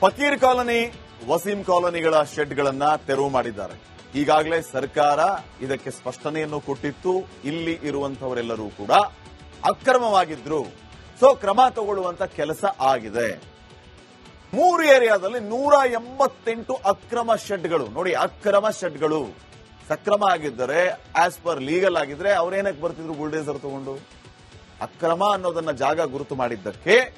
ಫಕೀರ್ colony, Waseem ಕಾಲೋನಿಗಳ ಶೆಡ್ಗಳನ್ನ ತೆರವು ಮಾಡಿದ್ದಾರೆ. ಈಗಾಗಲೇ ಸರ್ಕಾರ ಇದಕ್ಕೆ ಸ್ಪಷ್ಟನೆಯನ್ನು ಕೊಟ್ಟಿತ್ತು. ಇಲ್ಲಿ ಇರುವಂತವರೆಲ್ಲರೂ ಕೂಡ ಅಕ್ರಮವಾಗಿದ್ರು. ಸೊ, ಕ್ರಮ ತಗೊಳ್ಳುವಂತ ಕೆಲಸ ಆಗಿದೆ. ಮೂರು ಏರಿಯಾದಲ್ಲಿ ನೂರ ಎಂಬತ್ತೆಂಟು ಅಕ್ರಮ ಶೆಡ್ಗಳು. ನೋಡಿ, ಅಕ್ರಮ ಶೆಡ್ಗಳು. ಸಕ್ರಮ ಆಗಿದ್ದರೆ ಆಸ್ ಪರ್ ಲೀಗಲ್ ಆಗಿದ್ರೆ ಅವ್ರೇನಕ್ಕೆ ಬರ್ತಿದ್ರು ಬುಲ್ಡೇಸರ್ ತಗೊಂಡು? ಅಕ್ರಮ ಅನ್ನೋದನ್ನ ಜಾಗ ಗುರುತು ಮಾಡಿದ್ದಕ್ಕೆ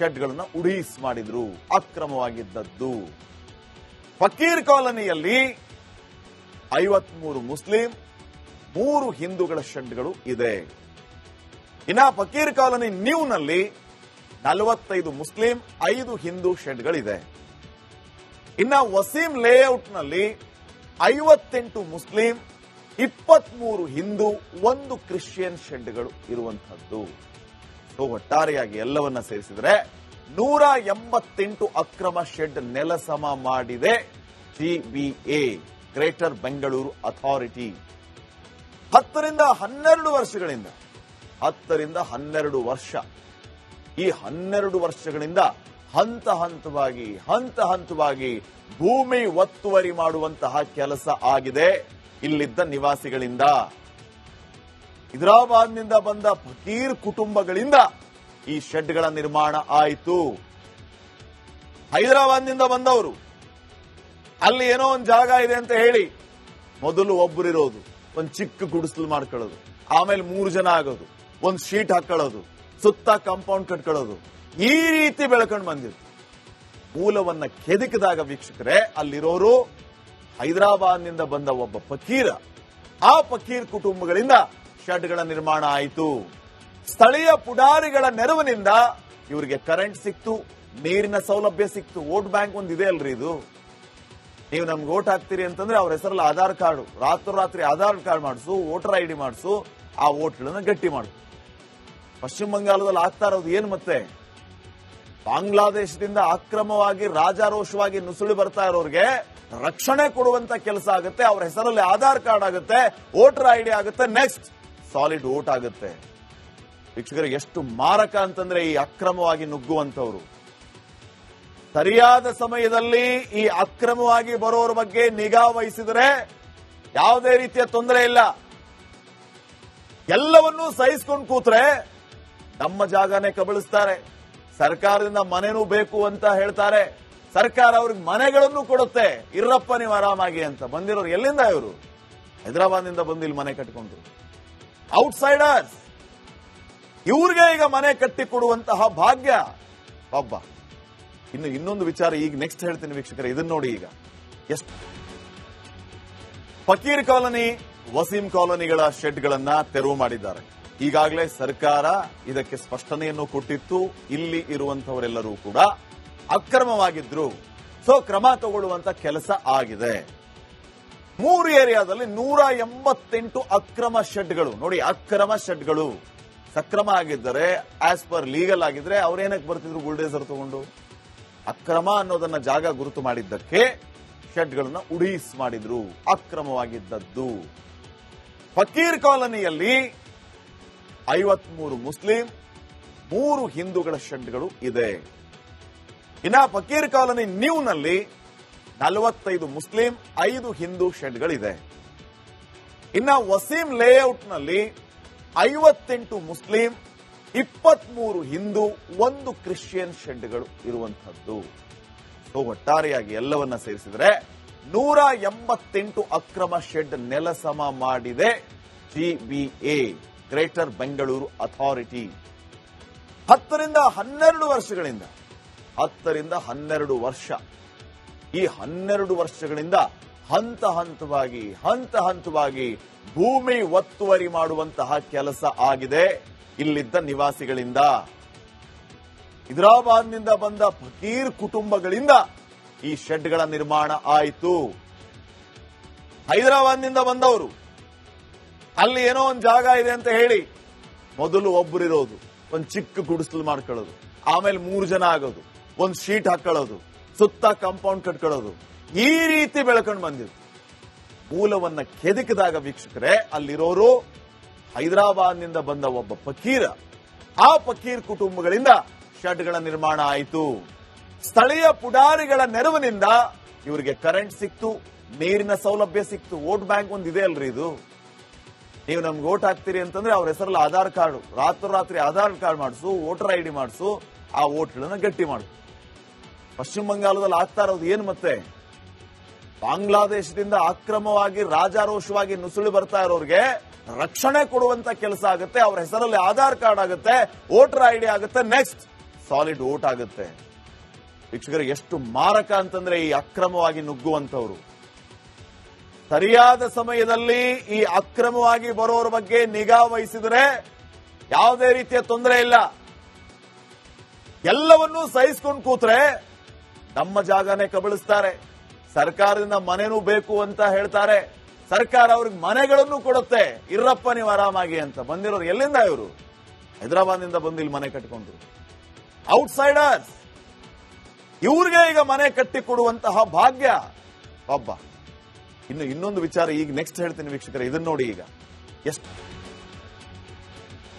ಶೆಡ್ಗಳನ್ನ ಉಡೀಸ್ ಮಾಡಿದ್ರು, ಅಕ್ರಮವಾಗಿದ್ದದ್ದು. ಫಕೀರ್ ಕಾಲನಿಯಲ್ಲಿ ಐವತ್ಮೂರು ಮುಸ್ಲಿಂ, ಮೂರು ಹಿಂದೂಗಳ ಶೆಡ್ಗಳು ಇದೆ. ಇನ್ನ ಫಕೀರ್ ಕಾಲನಿ ನ್ಯೂನಲ್ಲಿ ನಲವತ್ತೈದು ಮುಸ್ಲಿಂ, ಐದು ಹಿಂದೂ ಶೆಡ್ಗಳಿದೆ. ಇನ್ನ ವಸೀಂ ಲೇಔಟ್ನಲ್ಲಿ ಐವತ್ತೆಂಟು ಮುಸ್ಲಿಂ, ಇಪ್ಪತ್ಮೂರು ಹಿಂದೂ, ಒಂದು ಕ್ರಿಶ್ಚಿಯನ್ ಶೆಡ್ಗಳು ಇರುವಂತಹದ್ದು ಸೊ ಒಟ್ಟಾರೆಯಾಗಿ ಎಲ್ಲವನ್ನ ಸೇರಿಸಿದರೆ ನೂರ ಎಂಬತ್ತೆಂಟು ಅಕ್ರಮ ಶೆಡ್ ನೆಲಸಮ ಮಾಡಿದೆ ಸಿಬಿಎ ಗ್ರೇಟರ್ ಬೆಂಗಳೂರು ಅಥಾರಿಟಿ ಹತ್ತರಿಂದ ಹನ್ನೆರಡು ವರ್ಷಗಳಿಂದ, ಹತ್ತರಿಂದ ಹನ್ನೆರಡು ವರ್ಷ. ಈ ಹನ್ನೆರಡು ವರ್ಷಗಳಿಂದ ಹಂತ ಹಂತವಾಗಿ ಹಂತ ಹಂತವಾಗಿ ಭೂಮಿ ಒತ್ತುವರಿ ಮಾಡುವಂತಹ ಕೆಲಸ ಆಗಿದೆ ಇಲ್ಲಿದ್ದ ನಿವಾಸಿಗಳಿಂದ. ಹೈದರಾಬಾದ್ನಿಂದ ಬಂದ ಫಕೀರ್ ಕುಟುಂಬಗಳಿಂದ ಈ ಶೆಡ್ಗಳ ನಿರ್ಮಾಣ ಆಯಿತು. ಹೈದರಾಬಾದ್ನಿಂದ ಬಂದವರು, ಅಲ್ಲಿ ಏನೋ ಒಂದು ಜಾಗ ಇದೆ ಅಂತ ಹೇಳಿ ಮೊದಲು ಒಬ್ಬರಿರೋದು ಒಂದು ಚಿಕ್ಕ ಗುಡಿಸಲು ಮಾಡ್ಕೊಳ್ಳೋದು, ಆಮೇಲೆ ಮೂರು ಜನ ಆಗೋದು, ಒಂದು ಶೀಟ್ ಹಾಕೊಳ್ಳೋದು, ಸುತ್ತ ಕಾಂಪೌಂಡ್ ಕಟ್ಕೊಳ್ಳೋದು, ಈ ರೀತಿ ಬೆಳ್ಕೊಂಡು ಬಂದಿತ್ತು ಮೂಲವನ್ನ ಕೆದಕಿದಾಗ ವೀಕ್ಷಕರೆ, ಅಲ್ಲಿರೋರು ಹೈದರಾಬಾದ್ನಿಂದ ಬಂದ ಒಬ್ಬ ಫಕೀರ, ಆ ಫಕೀರ್ ಕುಟುಂಬಗಳಿಂದ ಶೆಡ್ಗಳ ನಿರ್ಮಾಣ ಆಯಿತು. ಸ್ಥಳೀಯ ಪುಡಾರಿಗಳ ನೆರವಿನಿಂದ ಇವರಿಗೆ ಕರೆಂಟ್ ಸಿಕ್ತು, ನೀರಿನ ಸೌಲಭ್ಯ ಸಿಕ್ತು. ವೋಟ್ ಬ್ಯಾಂಕ್ ಒಂದು ಇದೆ ಅಲ್ರಿ ಇದು. ನೀವು ನಮ್ಗೆ ಓಟ್ ಹಾಕ್ತೀರಿ ಅಂತಂದ್ರೆ ಅವ್ರ ಹೆಸರಲ್ಲಿ ಆಧಾರ್ ಕಾರ್ಡ್ ರಾತ್ರೋರಾತ್ರಿ ಆಧಾರ್ ಕಾರ್ಡ್ ಮಾಡಿಸು ವೋಟರ್ ಐ ಡಿ ಮಾಡಿಸು, ಆ ವೋಟ್ಗಳನ್ನ ಗಟ್ಟಿ ಮಾಡು. ಪಶ್ಚಿಮ ಬಂಗಾಳದಲ್ಲಿ ಆಗ್ತಾ ಇರೋದು ಏನು ಮತ್ತೆ? ಬಾಂಗ್ಲಾದೇಶದಿಂದ ಅಕ್ರಮವಾಗಿ, ರಾಜಾರೋಷವಾಗಿ ನುಸುಳಿ ಬರ್ತಾ ಇರೋರಿಗೆ ರಕ್ಷಣೆ ಕೊಡುವಂತ ಕೆಲಸ ಆಗುತ್ತೆ, ಅವ್ರ ಹೆಸರಲ್ಲಿ ಆಧಾರ್ ಕಾರ್ಡ್ ಆಗುತ್ತೆ ವೋಟರ್ ಐ ಡಿ ಆಗುತ್ತೆ ನೆಕ್ಸ್ಟ್ ಸಾಲಿಡ್ ಓಟ್ ಆಗುತ್ತೆ. ವೀಕ್ಷಕರು ಎಷ್ಟು ಮಾರಕ ಅಂತಂದ್ರೆ ಈ ಅಕ್ರಮವಾಗಿ ನುಗ್ಗುವಂತವ್ರು ಸರಿಯಾದ ಸಮಯದಲ್ಲಿ ಈ ಅಕ್ರಮವಾಗಿ ಬರೋರ ಬಗ್ಗೆ ನಿಗಾ ವಹಿಸಿದರೆ ಯಾವುದೇ ರೀತಿಯ ತೊಂದರೆ ಇಲ್ಲ. ಎಲ್ಲವನ್ನೂ ಸಹಿಸಿಕೊಂಡು ಕೂತ್ರೆ ನಮ್ಮ ಜಾಗನೇ ಕಬಳಿಸ್ತಾರೆ. ಸರ್ಕಾರದಿಂದ ಮನೆನೂ ಬೇಕು ಅಂತ ಹೇಳ್ತಾರೆ. ಸರ್ಕಾರ ಅವ್ರಿಗೆ ಮನೆಗಳನ್ನು ಕೊಡುತ್ತೆ. ಇರ್ರಪ್ಪ ನೀವು ಆರಾಮಾಗಿ ಅಂತ. ಬಂದಿರೋರು ಎಲ್ಲಿಂದ ಇವರು? ಹೈದರಾಬಾದ್ನಿಂದ ಬಂದು ಇಲ್ಲಿ ಮನೆ ಕಟ್ಟಿಕೊಂಡ್ರು ಔಟ್ಸೈಡರ್ಸ್. ಇವ್ರಿಗೆ ಈಗ ಮನೆ ಕಟ್ಟಿ ಕೊಡುವಂತಹ ಭಾಗ್ಯ. ಒಬ್ಬ ಇನ್ನು ಇನ್ನೊಂದು ವಿಚಾರ ಈಗ ನೆಕ್ಸ್ಟ್ ಹೇಳ್ತೀನಿ ವೀಕ್ಷಕರೇ ಇದನ್ನ ನೋಡಿ ಈಗ. ಎಷ್ಟು ಫಕೀರ್ ಕಾಲನಿ, ವಸೀಂ ಕಾಲೋನಿಗಳ ಶೆಡ್ಗಳನ್ನ ತೆರವು ಮಾಡಿದ್ದಾರೆ. ಈಗಾಗಲೇ ಸರ್ಕಾರ ಇದಕ್ಕೆ ಸ್ಪಷ್ಟನೆಯನ್ನು ಕೊಟ್ಟಿತ್ತು. ಇಲ್ಲಿ ಇರುವಂತವರೆಲ್ಲರೂ ಕೂಡ ಅಕ್ರಮವಾಗಿದ್ರು. ಸೊ ಕ್ರಮ ತಗೊಳ್ಳುವಂತ ಕೆಲಸ ಆಗಿದೆ. ಮೂರು ಏರಿಯಾದಲ್ಲಿ ನೂರ ಎಂಬತ್ತೆಂಟು ಅಕ್ರಮ ಶೆಡ್ಗಳು. ನೋಡಿ, ಅಕ್ರಮ ಶೆಡ್ಗಳು. ಸಕ್ರಮ ಆಗಿದ್ದರೆ ಆಸ್ ಪರ್ ಲೀಗಲ್ ಆಗಿದ್ರೆ ಅವ್ರೇನಕ್ಕೆ ಬರ್ತಿದ್ರು ಗುಲ್ಡೇಸರ್ ತಗೊಂಡು? ಅಕ್ರಮ ಅನ್ನೋದನ್ನ ಜಾಗ ಗುರುತು ಮಾಡಿದ್ದಕ್ಕೆ ಶೆಡ್ಗಳನ್ನ ಉಡೀಸ್ ಮಾಡಿದ್ರು, ಅಕ್ರಮವಾಗಿದ್ದದ್ದು. ಫಕೀರ್ ಕಾಲೋನಿಯಲ್ಲಿ ಐವತ್ಮೂರು ಮುಸ್ಲಿಂ, ಮೂರು ಹಿಂದೂಗಳ ಶೆಡ್ಗಳು ಇದೆ. ಇನ್ನ ಫಕೀರ್ ಕಾಲನಿ ನ್ಯೂನಲ್ಲಿ ನಲವತ್ತೈದು ಮುಸ್ಲಿಂ, ಐದು ಹಿಂದೂ ಶೆಡ್ಗಳಿದೆ ಇನ್ನ ವಸೀಂ ಲೇಔಟ್ನಲ್ಲಿ ಐವತ್ತೆಂಟು ಮುಸ್ಲಿಂ, ಇಪ್ಪತ್ಮೂರು ಹಿಂದೂ, ಒಂದು ಕ್ರಿಶ್ಚಿಯನ್ ಶೆಡ್ಗಳು ಇರುವಂತಹದ್ದು ಒಟ್ಟಾರೆಯಾಗಿ ಎಲ್ಲವನ್ನ ಸೇರಿಸಿದರೆ ನೂರ ಎಂಬತ್ತೆಂಟು ಅಕ್ರಮ ಶೆಡ್ ನೆಲಸಮ ಮಾಡಿದೆ ಜಿಬಿಎ ಗ್ರೇಟರ್ ಬೆಂಗಳೂರು ಅಥಾರಿಟಿ. ಹತ್ತರಿಂದ ಹನ್ನೆರಡು ವರ್ಷಗಳಿಂದ, ಹತ್ತರಿಂದ ಹನ್ನೆರಡು ವರ್ಷ ಈ ಹನ್ನೆರಡು ವರ್ಷಗಳಿಂದ ಹಂತ ಹಂತವಾಗಿ ಹಂತ ಹಂತವಾಗಿ ಭೂಮಿ ಒತ್ತುವರಿ ಮಾಡುವಂತಹ ಕೆಲಸ ಆಗಿದೆ. ಇಲ್ಲಿದ್ದ ನಿವಾಸಿಗಳಿಂದ, ಹೈದರಾಬಾದ್ನಿಂದ ಬಂದ ಫಕೀರ್ ಕುಟುಂಬಗಳಿಂದ ಈ ಶೆಡ್ಗಳ ನಿರ್ಮಾಣ ಆಯಿತು. ಹೈದರಾಬಾದ್ನಿಂದ ಬಂದವರು, ಅಲ್ಲಿ ಏನೋ ಒಂದು ಜಾಗ ಇದೆ ಅಂತ ಹೇಳಿ ಮೊದಲು ಒಬ್ಬರಿರೋದು ಒಂದು ಚಿಕ್ಕ ಗುಡಿಸಲು ಮಾಡ್ಕೊಳ್ಳೋದು, ಆಮೇಲೆ ಮೂರು ಜನ ಆಗೋದು, ಒಂದು ಶೀಟ್ ಹಾಕೊಳ್ಳೋದು. ಸುತ್ತ ಕಾಂಪೌಂಡ್ ಕಟ್ಕೊಳ್ಳೋದು. ಈ ರೀತಿ ಬೆಳ್ಕೊಂಡು ಬಂದಿದೆ ಮೂಲವನ್ನ ಕೆದಕಿದಾಗ ವೀಕ್ಷಕರೇ, ಅಲ್ಲಿರೋರು ಹೈದರಾಬಾದ್ನಿಂದ ಬಂದ ಒಬ್ಬ ಫಕೀರ. ಆ ಫಕೀರ್ ಕುಟುಂಬಗಳಿಂದ ಶೆಡ್ಗಳ ನಿರ್ಮಾಣ ಆಯಿತು. ಸ್ಥಳೀಯ ಪುಡಾರಿಗಳ ನೆರವಿನಿಂದ ಇವರಿಗೆ ಕರೆಂಟ್ ಸಿಕ್ತು, ನೀರಿನ ಸೌಲಭ್ಯ ಸಿಕ್ತು. ವೋಟ್ ಬ್ಯಾಂಕ್ ಒಂದು ಇದೆ ಅಲ್ರಿ ಇದು. ನೀವು ನಮ್ಗೆ ವೋಟ್ ಹಾಕ್ತೀರಿ ಅಂತಂದ್ರೆ ಅವ್ರ ಹೆಸರಲ್ಲಿ ಆಧಾರ್ ಕಾರ್ಡ್. ರಾತ್ರೋರಾತ್ರಿ ಆಧಾರ್ ಕಾರ್ಡ್ ಮಾಡಿಸು, ವೋಟರ್ ಐ ಡಿ ಮಾಡಿಸು, ಆ ವೋಟ್ಗಳನ್ನ ಗಟ್ಟಿ ಮಾಡು. ಪಶ್ಚಿಮ ಬಂಗಾಳದಲ್ಲಿ ಆಗ್ತಾ ಇರೋದು ಏನು ಮತ್ತೆ? ಬಾಂಗ್ಲಾದೇಶದಿಂದ ಅಕ್ರಮವಾಗಿ ರಾಜಾರೋಷವಾಗಿ ನುಸುಳಿ ಬರ್ತಾ ಇರೋರಿಗೆ ರಕ್ಷಣೆ ಕೊಡುವಂತ ಕೆಲಸ ಆಗುತ್ತೆ, ಅವ್ರ ಹೆಸರಲ್ಲಿ ಆಧಾರ್ ಕಾರ್ಡ್ ಆಗುತ್ತೆ, ವೋಟರ್ ಐ ಡಿ ಆಗುತ್ತೆ, ನೆಕ್ಸ್ಟ್ ಸಾಲಿಡ್ ವೋಟ್ ಆಗುತ್ತೆ. ವೀಕ್ಷಕರು, ಎಷ್ಟು ಮಾರಕ ಅಂತಂದ್ರೆ ಈ ಅಕ್ರಮವಾಗಿ ನುಗ್ಗುವಂತವ್ರು ಸರಿಯಾದ ಸಮಯದಲ್ಲಿ ಈ ಅಕ್ರಮವಾಗಿ ಬರೋರ ಬಗ್ಗೆ ನಿಗಾ ವಹಿಸಿದರೆ ಯಾವುದೇ ರೀತಿಯ ತೊಂದರೆ ಇಲ್ಲ. ಎಲ್ಲವನ್ನೂ ಸಹಿಸ್ಕೊಂಡು ಕೂತ್ರೆ ನಮ್ಮ ಜಾಗನೇ ಕಬಳಿಸ್ತಾರೆ. ಸರ್ಕಾರದಿಂದ ಮನೆನೂ ಬೇಕು ಅಂತ ಹೇಳ್ತಾರೆ. ಸರ್ಕಾರ ಅವ್ರಿಗೆ ಮನೆಗಳನ್ನು ಕೊಡುತ್ತೆ. ಇರ್ರಪ್ಪ ನೀವು ಆರಾಮಾಗಿ ಅಂತ. ಬಂದಿರೋರು ಎಲ್ಲಿಂದ ಇವರು? ಹೈದರಾಬಾದ್ನಿಂದ ಬಂದು ಇಲ್ಲಿ ಮನೆ ಕಟ್ಕೊಂಡ್ರು ಔಟ್ಸೈಡರ್ಸ್! ಇವ್ರಿಗೆ ಈಗ ಮನೆ ಕಟ್ಟಿ ಕೊಡುವಂತಹ ಭಾಗ್ಯ. ಒಬ್ಬ ಇನ್ನು ಇನ್ನೊಂದು ವಿಚಾರ ಈಗ ನೆಕ್ಸ್ಟ್ ಹೇಳ್ತೀನಿ ವೀಕ್ಷಕರ ಇದನ್ನ ನೋಡಿ ಈಗ. ಎಷ್ಟು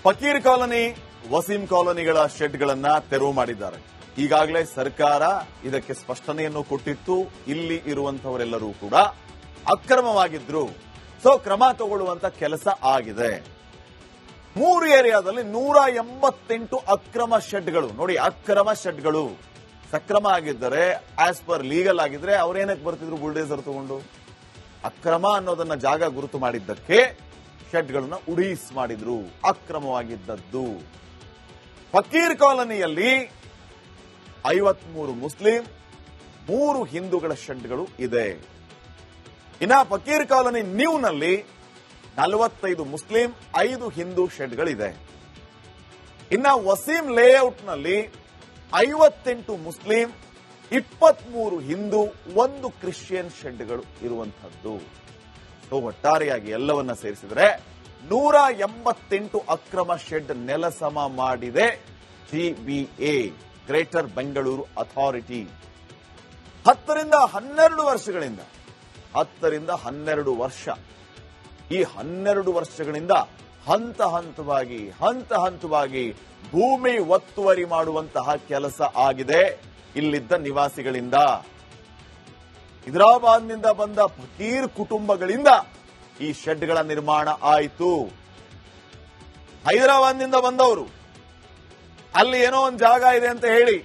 ಫಕೀರ್ ಕಾಲೋನಿ, ವಸೀಂ ಕಾಲೋನಿಗಳ ಶೆಡ್ಗಳನ್ನ ತೆರವು ಮಾಡಿದ್ದಾರೆ. ಈಗಾಗಲೇ ಸರ್ಕಾರ ಇದಕ್ಕೆ ಸ್ಪಷ್ಟನೆಯನ್ನು ಕೊಟ್ಟಿತ್ತು. ಇಲ್ಲಿ ಇರುವಂತವರೆಲ್ಲರೂ ಕೂಡ ಅಕ್ರಮವಾಗಿದ್ರು. ಸೊ ಕ್ರಮ ತಗೊಳ್ಳುವಂತ ಕೆಲಸ ಆಗಿದೆ. ಮೂರು ಏರಿಯಾದಲ್ಲಿ ನೂರ ಎಂಬತ್ತೆಂಟು ಅಕ್ರಮ ಶೆಡ್ಗಳು. ನೋಡಿ, ಅಕ್ರಮ ಶೆಡ್ಗಳು. ಸಕ್ರಮ ಆಗಿದ್ದರೆ ಆಸ್ ಪರ್ ಲೀಗಲ್ ಆಗಿದ್ರೆ ಅವ್ರೇನಕ್ಕೆ ಬರ್ತಿದ್ರು ಬುಲ್ಡೇಸರ್ ತಗೊಂಡು? ಅಕ್ರಮ ಅನ್ನೋದನ್ನ ಜಾಗ ಗುರುತು ಮಾಡಿದ್ದಕ್ಕೆ ಶೆಡ್ಗಳನ್ನ ಉಡೀಸ್ ಮಾಡಿದ್ರು. ಅಕ್ರಮವಾಗಿದ್ದದ್ದು. ಫಕೀರ್ ಕಾಲನಿಯಲ್ಲಿ ಐವತ್ಮೂರು ಮುಸ್ಲಿಂ, ಮೂರು ಹಿಂದೂಗಳ ಶೆಡ್ಗಳು ಇದೆ. ಇನ್ನ ಫಕೀರ್ ಕಾಲನಿ ನ್ಯೂನಲ್ಲಿ ನಲವತ್ತೈದು ಮುಸ್ಲಿಂ, ಐದು ಹಿಂದೂ ಶೆಡ್ಗಳಿದೆ ಇನ್ನ ವಸೀಂ ಲೇಔಟ್ನಲ್ಲಿ ಐವತ್ತೆಂಟು ಮುಸ್ಲಿಂ, ಇಪ್ಪತ್ಮೂರು ಹಿಂದೂ, ಒಂದು ಕ್ರಿಶ್ಚಿಯನ್ ಶೆಡ್ಗಳು ಇರುವಂತಹದ್ದು ಒಟ್ಟಾರೆಯಾಗಿ ಎಲ್ಲವನ್ನ ಸೇರಿಸಿದರೆ ನೂರ ಎಂಬತ್ತೆಂಟು ಅಕ್ರಮ ಶೆಡ್ ನೆಲಸಮ ಮಾಡಿದೆ ಜಿಬಿಎ ಗ್ರೇಟರ್ ಬೆಂಗಳೂರು ಅಥಾರಿಟಿ. ಹತ್ತರಿಂದ ಹನ್ನೆರಡು ವರ್ಷಗಳಿಂದ, ಹತ್ತರಿಂದ ಹನ್ನೆರಡು ವರ್ಷ. ಈ ಹನ್ನೆರಡು ವರ್ಷಗಳಿಂದ ಹಂತ ಹಂತವಾಗಿ ಹಂತ ಹಂತವಾಗಿ ಭೂಮಿ ಒತ್ತುವರಿ ಮಾಡುವಂತಹ ಕೆಲಸ ಆಗಿದೆ. ಇಲ್ಲಿದ್ದ ನಿವಾಸಿಗಳಿಂದ, ಹೈದರಾಬಾದ್ನಿಂದ ಬಂದ ಫಕೀರ್ ಕುಟುಂಬಗಳಿಂದ ಈ ಶೆಡ್ಗಳ ನಿರ್ಮಾಣ ಆಯಿತು. ಹೈದರಾಬಾದ್ನಿಂದ ಬಂದವರು ಅಲ್ಲಿ ಏನೋ ಒಂದು ಜಾಗ ಇದೆ ಅಂತ ಹೇಳಿ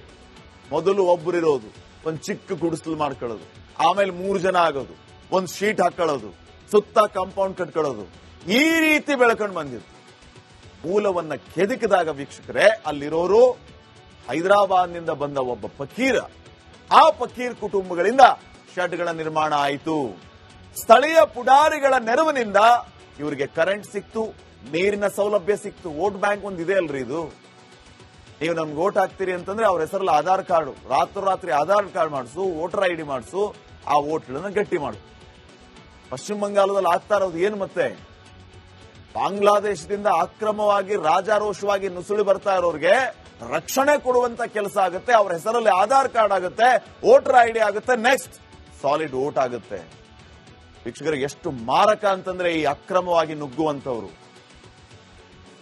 ಮೊದಲು ಒಬ್ಬರಿರೋದು ಒಂದು ಚಿಕ್ಕ ಗುಡಿಸಲು ಮಾಡ್ಕೊಳ್ಳೋದು, ಆಮೇಲೆ ಮೂರು ಜನ ಆಗೋದು, ಒಂದು ಶೀಟ್ ಹಾಕೊಳ್ಳೋದು, ಸುತ್ತ ಕಾಂಪೌಂಡ್ ಕಟ್ಕೊಳ್ಳೋದು. ಈ ರೀತಿ ಬೆಳ್ಕೊಂಡು ಬಂದಿತ್ತು ಮೂಲವನ್ನ ಕೆದಕಿದಾಗ ವೀಕ್ಷಕರೇ, ಅಲ್ಲಿರೋರು ಹೈದರಾಬಾದ್ನಿಂದ ಬಂದ ಒಬ್ಬ ಫಕೀರ. ಆ ಫಕೀರ್ ಕುಟುಂಬಗಳಿಂದ ಶೆಡ್ಗಳ ನಿರ್ಮಾಣ ಆಯಿತು. ಸ್ಥಳೀಯ ಪುಡಾರಿಗಳ ನೆರವಿನಿಂದ ಇವರಿಗೆ ಕರೆಂಟ್ ಸಿಕ್ತು, ನೀರಿನ ಸೌಲಭ್ಯ ಸಿಕ್ತು. ವೋಟ್ ಬ್ಯಾಂಕ್ ಒಂದು ಇದೆ ಅಲ್ರಿ ಇದು? ನೀವು ನಮ್ಗೆ ವೋಟ್ ಹಾಕ್ತೀರಿ ಅಂತಂದ್ರೆ ಅವ್ರ ಹೆಸರಲ್ಲಿ ಆಧಾರ್ ಕಾರ್ಡ್ ರಾತ್ರೋರಾತ್ರಿ ಆಧಾರ್ ಕಾರ್ಡ್ ಮಾಡಿಸು ವೋಟರ್ ಐ ಡಿ ಮಾಡಿಸು, ಆ ಓಟ್ಗಳನ್ನ ಗಟ್ಟಿ ಮಾಡು. ಪಶ್ಚಿಮ ಬಂಗಾಳದಲ್ಲಿ ಆಗ್ತಾ ಇರೋದು ಏನು ಮತ್ತೆ? ಬಾಂಗ್ಲಾದೇಶದಿಂದ ಅಕ್ರಮವಾಗಿ, ರಾಜಾರೋಷವಾಗಿ ನುಸುಳಿ ಬರ್ತಾ ಇರೋರಿಗೆ ರಕ್ಷಣೆ ಕೊಡುವಂತ ಕೆಲಸ ಆಗುತ್ತೆ, ಅವ್ರ ಹೆಸರಲ್ಲಿ ಆಧಾರ್ ಕಾರ್ಡ್ ಆಗುತ್ತೆ ವೋಟರ್ ಐ ಡಿ ಆಗುತ್ತೆ ನೆಕ್ಸ್ಟ್ ಸಾಲಿಡ್ ವೋಟ್ ಆಗುತ್ತೆ. ವೀಕ್ಷಕರಿಗೆ ಎಷ್ಟು ಮಾರಕ ಅಂತಂದ್ರೆ ಈ ಅಕ್ರಮವಾಗಿ ನುಗ್ಗುವಂತವ್ರು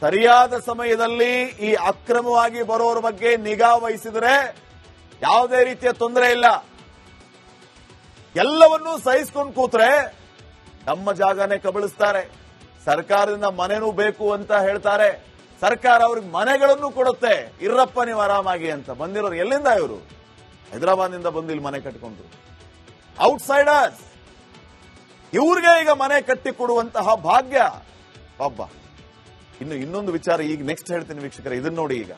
ಸರಿಯಾದ ಸಮಯದಲ್ಲಿ ಈ ಅಕ್ರಮವಾಗಿ ಬರೋರ ಬಗ್ಗೆ ನಿಗಾ ವಹಿಸಿದರೆ ಯಾವುದೇ ರೀತಿಯ ತೊಂದರೆ ಇಲ್ಲ. ಎಲ್ಲವನ್ನೂ ಸಹಿಸಿಕೊಂಡು ಕೂತ್ರೆ ನಮ್ಮ ಜಾಗನೇ ಕಬಳಿಸ್ತಾರೆ. ಸರ್ಕಾರದಿಂದ ಮನೆನೂ ಬೇಕು ಅಂತ ಹೇಳ್ತಾರೆ. ಸರ್ಕಾರ ಅವ್ರಿಗೆ ಮನೆಗಳನ್ನು ಕೊಡುತ್ತೆ. ಇರ್ರಪ್ಪ ನೀವು ಆರಾಮಾಗಿ ಅಂತ. ಬಂದಿರೋರು ಎಲ್ಲಿಂದ ಇವರು? ಹೈದರಾಬಾದ್ನಿಂದ ಬಂದು ಇಲ್ಲಿ ಮನೆ ಕಟ್ಕೊಂಡ್ರು. ಔಟ್ಸೈಡರ್ಸ್. ಇವ್ರಿಗೆ ಈಗ ಮನೆ ಕಟ್ಟಿ ಕೊಡುವಂತಹ ಭಾಗ್ಯ. ಒಬ್ಬ ಇನ್ನು ಇನ್ನೊಂದು ವಿಚಾರ ಈಗ ನೆಕ್ಸ್ಟ್ ಹೇಳ್ತೀನಿ ವೀಕ್ಷಕರ ಇದನ್ನ ನೋಡಿ ಈಗ.